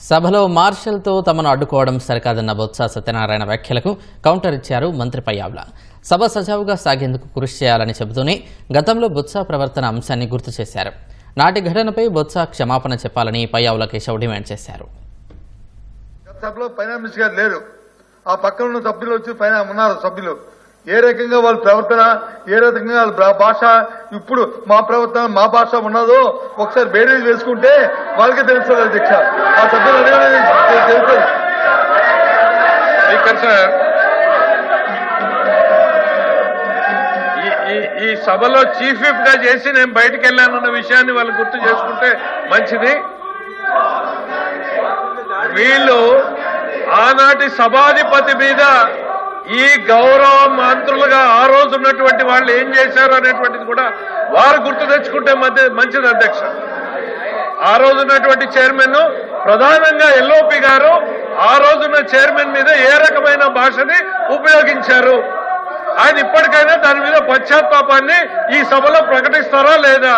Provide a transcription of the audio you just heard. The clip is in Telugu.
సభలో మార్షల్తో తమను అడ్డుకోవడం సరికాదన్న బొత్స సత్యనారాయణ వ్యాఖ్యలకు కౌంటర్ ఇచ్చారు మంత్రి పయ్యావ్ల. సభ సజావుగా సాగేందుకు కృషి చేయాలని చెబుతూనే గతంలో బొత్స ప్రవర్తన అంశాన్ని గుర్తు చేశారు. నాటి ఘటనపై బొత్స క్షమాపణ చెప్పాలని పయ్యావుల కేశవ్ డిమాండ్ చేశారు. సభలో ఫైనాన్స్ మినిస్టర్ గారు లేరు. ఆ పక్కన ఉన్న సభ్యులు వచ్చి ఫైనా ఉన్నారు సభ్యులు ఏ రకంగా వాళ్ళ ప్రవర్తన ఏ రకంగా వాళ్ళ భాష ఇప్పుడు మా ప్రవర్తన మా భాష ఉన్నదో ఒకసారి బేరీజ్ వేసుకుంటే వాళ్ళకే తెలుస్తుంది అధ్యక్ష. ఆ సభ్యులు తెలుస్తుంది ఈ- ఈ సభలో చీఫ్ విప్గా చేసి నేను బయటకు వెళ్ళానన్న విషయాన్ని వాళ్ళు గుర్తు చేసుకుంటే మంచిది. వీళ్ళు ఆనాటి సభాధిపతి మీద ఈ గౌరవ మంత్రులుగా ఆ రోజు ఉన్నటువంటి వాళ్ళు ఏం చేశారు అనేటువంటిది కూడా వారు గుర్తు తెచ్చుకుంటే మధ్య మంచిది అధ్యక్ష. ఆ రోజు ఉన్నటువంటి చైర్మన్ ప్రధానంగా ఎల్ఓపి గారు ఆ రోజున్న చైర్మన్ మీద ఏ రకమైన భాషని ఉపయోగించారు? ఆయన ఇప్పటికైనా దాని మీద పశ్చాత్తాపాన్ని ఈ సభలో ప్రకటిస్తారా లేదా?